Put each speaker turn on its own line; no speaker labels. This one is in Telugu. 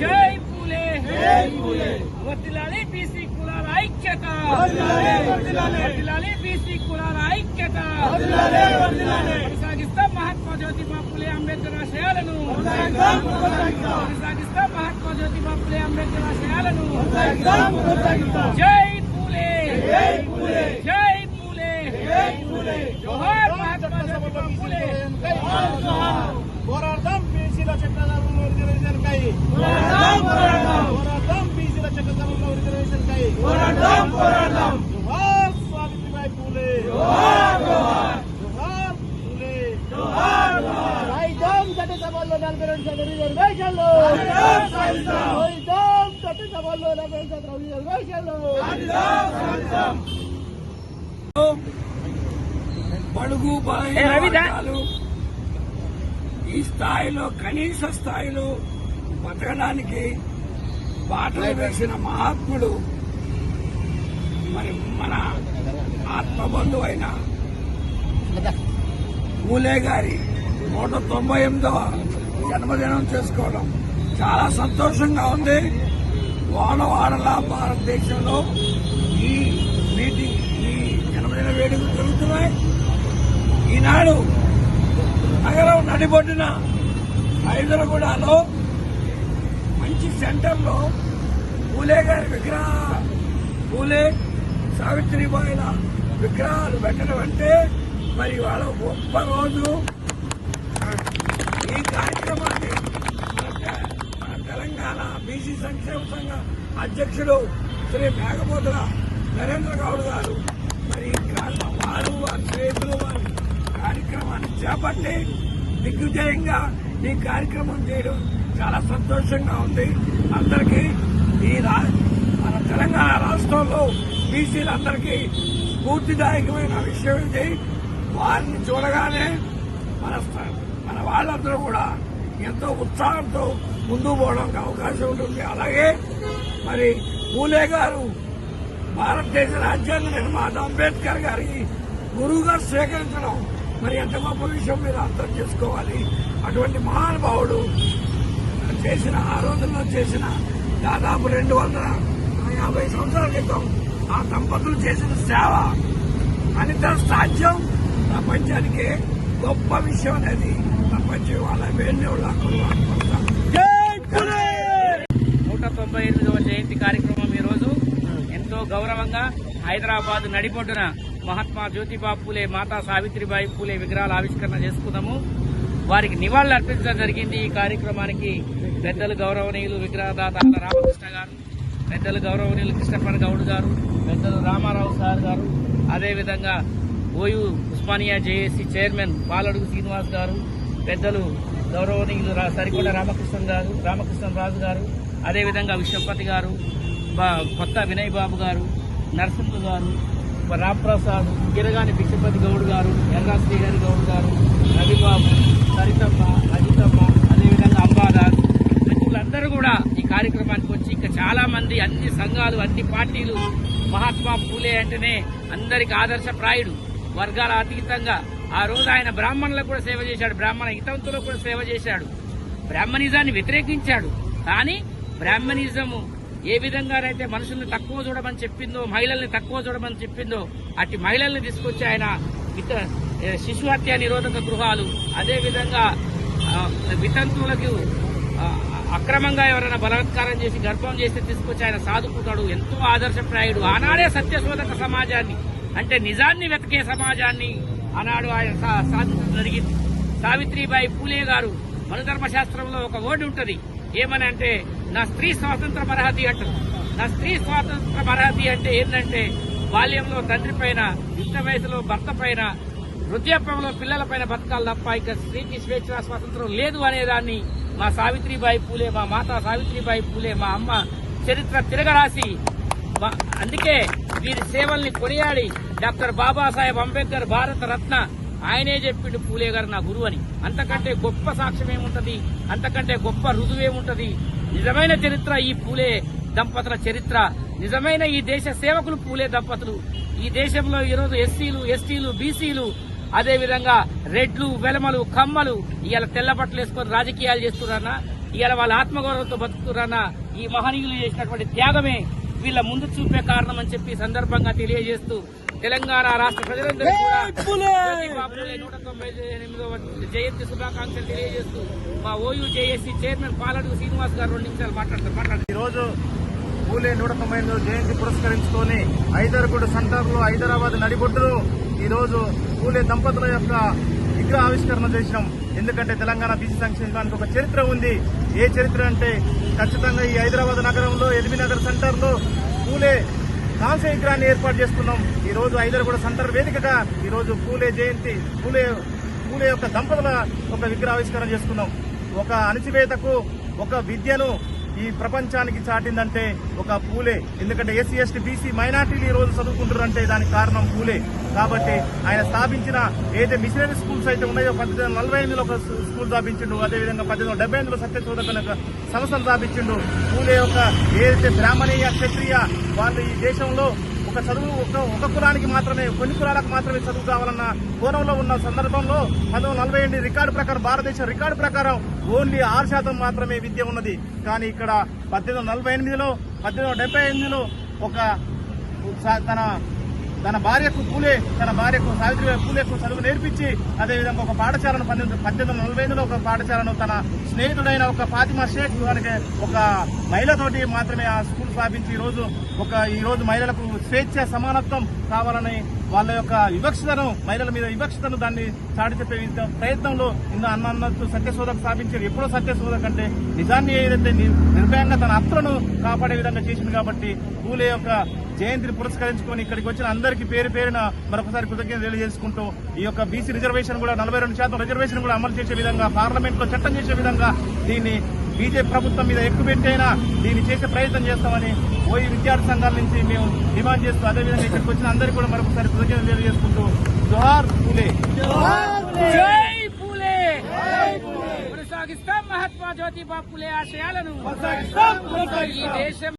జై పూలే వర్తిల్లాలి బీసీ కులాల ఐక్యత వర్తిల్లాలి బీసీ కులాల ఐక్యత కొనసాగిస్తాం మహాత్మా జ్యోతిబా పూలే అంబేద్కర్ ఆశయాలను కొనసాగిస్తాం మహాత్మా జ్యోతిబా పూలే అంబేద్కర్ ఆశయాలను జై పూలే జై పూలే జోహార్ మహాత్మా జ్యోతిబా పూలే
పోరాడదాం బీసీల చట్టసభలో రిజర్వేషన్ కై పోరాడదాం బీసీల చట్టసభలో రిజర్వేషన్ కై జోహార్ సావిత్రిబాయి పూలే జోహార్ పూలే చట్టసభలో నలభై రెండు శాతం రిజర్వేషన్లు. చట్టసభలో నలభై రెండు శాతం రిజర్వేషన్లు.
బడుగు ఈ స్థాయిలో కనీస స్థాయిలో బతకడానికి బాటలు వేసిన మహాత్ముడు మరి మన ఆత్మబంధువు అయిన పూలే గారి నూట తొంభై ఎనిమిదవ జన్మదినం చేసుకోవడం. చాలా సంతోషంగా ఉంది. వాడవాడలా భారతదేశంలో ఈ మీటింగ్ ఈ జన్మదిన వేడుకలు జరుగుతున్నాయి. ఈనాడు నగరం నడిబొడ్డున హైదరాబాద్లో మంచి సెంటర్లో పూలే గారి విగ్రహ పూలే సావిత్రిబాయిల విగ్రహాలు పెట్టడం అంటే మరి వాళ్ళ గొప్ప రోజు ఈ కార్యక్రమాన్ని మన తెలంగాణ బీసీ సంక్షేమ సంఘ అధ్యక్షుడు శ్రీ మేఘపోతుల నరేంద్ర గౌడ్ గారు. మరి వారు వారి స్నేహితులు వారి కార్యక్రమాన్ని చేపట్టి దిగ్విజయంగా ఈ కార్యక్రమం చేయడం చాలా సంతోషంగా ఉంది. అందరికీ ఈ రా మన తెలంగాణ రాష్ట్రంలో బీసీలందరికీ స్ఫూర్తిదాయకమైన విషయం ఇది. వారిని చూడగానే మన మన వాళ్ళందరూ కూడా ఎంతో ఉత్సాహంతో ముందు పోవడానికి అవకాశం ఉంటుంది. అలాగే మరి పూలే గారు భారతదేశ రాజ్యాంగ నిర్మాత అంబేద్కర్ గారికి గురువుగా స్వీకరించడం మరి ఎంత గొప్ప విషయం మీరు అర్థం చేసుకోవాలి. అటువంటి మహానుభావుడు చేసిన ఆ రోజుల్లో చేసిన దాదాపు రెండు వందల యాభై సంవత్సరాల క్రితం ఆ దంపతులు చేసిన సేవ అనిత సాధ్యం. ప్రపంచానికి గొప్ప విషయం అనేది
నూట తొంభై ఎనిమిదవ జయంతి కార్యక్రమం ఈ రోజు ఎంతో గౌరవంగా హైదరాబాద్ నడిపొడ్డున మహాత్మా జ్యోతిబా పూలే మాతా సావిత్రిబాయి పూలే విగ్రహాల ఆవిష్కరణ చేసుకున్నాము వారికి నివాళులు అర్పించడం జరిగింది. ఈ కార్యక్రమానికి పెద్దలు గౌరవనీయులు విగ్రహదాత ఆళ్ళ రామకృష్ణ గారు పెద్దలు గౌరవనీయులు కృష్ణప్పన్ గౌడ్ గారు పెద్దలు రామారావు సార్ గారు అదేవిధంగా OU Osmania JAC chairman Paladugu Srinivas గారు పెద్దలు గౌరవనీయులు రా- సరికొండ రామకృష్ణ గారు రామకృష్ణ రాజు గారు అదేవిధంగా విశ్వపతి గారు కొత్త వినయ్ బాబు గారు నరసింహ గారు రామప్రసాద్ రాంప్రసాద్ గిరగాని విశ్వపతి గౌడ్ గారు ఎర్రా శ్రీహరి గౌడ్ గారు రవిబాబు సరితమ్మ అజితమ్మ అదేవిధంగా అంబాదాస్ వీళ్ళందరూ కూడా ఈ కార్యక్రమానికి వచ్చి ఇంకా చాలామంది అన్ని సంఘాలు అన్ని పార్టీలు మహాత్మా పూలే అంటేనే అందరికి ఆదర్శప్రాయుడు వర్గాల అతీతంగా ఆ రోజు ఆయన బ్రాహ్మణులకు కూడా సేవ చేశాడు. బ్రాహ్మణ హితంతులకు కూడా సేవ చేశాడు. బ్రాహ్మణిజాన్ని వ్యతిరేకించాడు. కానీ బ్రాహ్మణిజము ఏ విధంగానైతే మనుషుల్ని తక్కువ చూడమని చెప్పిందో మహిళల్ని తక్కువ చూడమని చెప్పిందో అట్టి మహిళల్ని తీసుకొచ్చి ఆయన విత- శిశు హత్య నిరోధక గృహాలు అదేవిధంగా వితంతువులకు అక్రమంగా ఎవరైనా బలాత్కారం చేసి గర్భం చేస్తే తీసుకొచ్చి ఆయన సాదుకుంటాడు ఎంతో ఆదర్శప్రాయుడు. ఆనాడే సత్యశోధక సమాజాన్ని అంటే నిజాన్ని వెతికే సమాజాన్ని ఆనాడు ఆయన సా- సాధించడం జరిగింది. సావిత్రిబాయి పూలే గారు మనుధర్మశాస్త్రంలో ఒక ఓడి ఉంటుంది. ఏమని అంటే నా స్త్రీ స్వాతంత్ర అర్హతి అంటారు. నా స్త్రీ స్వాతంత్ర అర్హతి అంటే ఏంటంటే బాల్యంలో తండ్రి పైన యుక్త వయసులో భర్త పైన వృద్ధాప్యంలో పిల్లల పైన బతకాలి తప్ప ఇక స్త్రీకి స్వేచ్ఛ స్వాతంత్రం లేదు అనేదాన్ని మా సావిత్రిబాయి పూలే మా మాత సావిత్రిబాయి పూలే మా అమ్మ చరిత్ర తిరగరాసి అందుకే వీరి సేవల్ని కొనియాడి డాక్టర్ బాబాసాహెబ్ అంబేద్కర్ భారత రత్న ఆయనే చెప్పిండు పూలే గారు నా గురువు అని. అంతకంటే గొప్ప సాక్ష్యం ఏముంటది? అంతకంటే గొప్ప రుజువేముంటది నిజమైన చరిత్ర ఈ పూలే దంపతుల చరిత్ర. నిజమైన ఈ దేశ సేవకులు పూలే దంపతులు. ఈ దేశంలో ఈరోజు ఎస్సీలు ఎస్టీలు బీసీలు అదేవిధంగా రెడ్లు వెలమలు కమ్మలు ఇవాళ తెల్ల బట్టలు వేసుకొని రాజకీయాలు చేస్తున్నారన్నా ఇవాళ వాళ్ళ ఆత్మగౌరవంతో బతుకుతున్నారన్నా ఈ మహనీయులు చేసినటువంటి త్యాగమే వీళ్ళ ముందు చూపే కారణం అని చెప్పి సందర్భంగా తెలియజేస్తూ తెలంగాణ రాష్ట్ర ప్రజలందరూ నూట తొంభై ఎనిమిదవ జయంతి శుభాకాంక్షలు తెలియజేస్తూ మా OU JAC chairman Paladugu Srinivas గారు రెండు నిమిషాలు మాట్లాడతారు మాట్లాడతారు.
ఈరోజు పూలే నూట తొంభై ఎనిమిదో జయంతి పురస్కరించుకొని ఐదరగూడ సెంటర్లో హైదరాబాద్ నడిబొడ్డులో ఈరోజు పూలే దంపతుల యొక్క విగ్రహ ఆవిష్కరణ చేసినాం. ఎందుకంటే తెలంగాణ బీసీ సంక్షేమానికి ఒక చరిత్ర ఉంది. ఏ చరిత్ర అంటే ఖచ్చితంగా ఈ హైదరాబాద్ నగరంలో ఎల్బీ నగర్ సెంటర్లో పూలే కాంస్య విగ్రహాన్ని ఏర్పాటు చేసుకున్నాం. ఈ రోజు హైదరాబాద్ సెంటర్ వేదికగా ఈరోజు పూలే జయంతి పూలే పూలే యొక్క దంపతుల ఒక విగ్రహావిష్కరణ చేసుకున్నాం. ఒక అణచివేతకు ఒక విద్యను ఈ ప్రపంచానికి చాటిందంటే ఒక పూలే. ఎందుకంటే ఎస్సీ ఎస్టీ బీసీ మైనార్టీలు ఈ రోజు చదువుకుంటారంటే దానికి కారణం పూలే. కాబట్టి ఆయన స్థాపించిన ఏదైతే మిషనరీ స్కూల్స్ అయితే ఉన్నాయో పద్దెనిమిది వందల నలభై ఎనిమిదిలో ఒక స్కూల్ స్థాపించిండు. అదేవిధంగా పద్దెనిమిది వందల డెబ్బై ఎనిమిదిలో సత్యశోధక సంస్థను స్థాపించిండు. పూలే యొక్క ఏదైతే బ్రాహ్మణీయ క్షత్రియ వాళ్ళు ఈ దేశంలో ఒక చదువు ఒక ఒక కులానికి మాత్రమే కొన్ని కులాలకు మాత్రమే చదువు కావాలన్న కోణంలో ఉన్న సందర్భంలో పంతొమ్మిది నలభై ఎనిమిది రికార్డు ప్రకారం భారతదేశం రికార్డు ప్రకారం ఓన్లీ ఆరు శాతం మాత్రమే విద్య ఉన్నది. కానీ ఇక్కడ పద్దెనిమిది నలభై ఎనిమిదిలో పద్దెనిమిది వందల డెబ్బై ఎనిమిదిలో ఒక తన తన భార్యకు పూలే తన భార్యకు సావిత్రిబాయి పూలేకు చదువు నేర్పించి అదేవిధంగా ఒక పాఠశాలను పంతొమ్మిది పద్దెనిమిది వందల నలభై ఎనిమిదిలో ఒక పాఠశాలను తన స్నేహితుడైన ఒక ఫాతిమా షేక్ వారికి ఒక మహిళతోటి మాత్రమే ఆ స్కూల్ స్థాపించి ఈ రోజు ఒక ఈరోజు మహిళలకు స్వేచ్ఛ సమానత్వం కావాలని వాళ్ళ యొక్క వివక్షతను మహిళల మీద వివక్షతను దాన్ని చాటి చెప్పే ప్రయత్నంలో ఇంత అన్న అన్నట్టు సత్యశోధకు స్థాపించారు ఎప్పుడో సత్యశోధక్ అంటే నిజాన్ని ఏదైతే ని- నిర్భయంగా తన హక్కులను కాపాడే విధంగా చేసింది కాబట్టి పూలే యొక్క జయంతిని పురస్కరించుకొని ఇక్కడికి వచ్చిన అందరికీ పేరు పేరున మరొకసారి కృతజ్ఞత తెలియజేసుకుంటూ ఈ యొక్క బీసీ రిజర్వేషన్ కూడా నలభై రెండు శాతం రిజర్వేషన్ కూడా అమలు చేసే విధంగా పార్లమెంట్లో చట్టం చేసే విధంగా దీన్ని బీజేపీ ప్రభుత్వం మీద ఎక్కుపెట్టైనా దీన్ని చేసే ప్రయత్నం చేస్తామని ఓయి విద్యార్థి సంఘాల నుంచి మేము డిమాండ్ చేస్తూ అదేవిధంగా ఇక్కడికి వచ్చిన అందరికీ కూడా మరొకసారి కృతజ్ఞత తెలియజేసుకుంటూ జోహార్ పూలే.
జై పూలే. కొనసాగిస్తాం మహాత్మా జ్యోతిబా పూలే ఆశయాలను. ఈ దేశం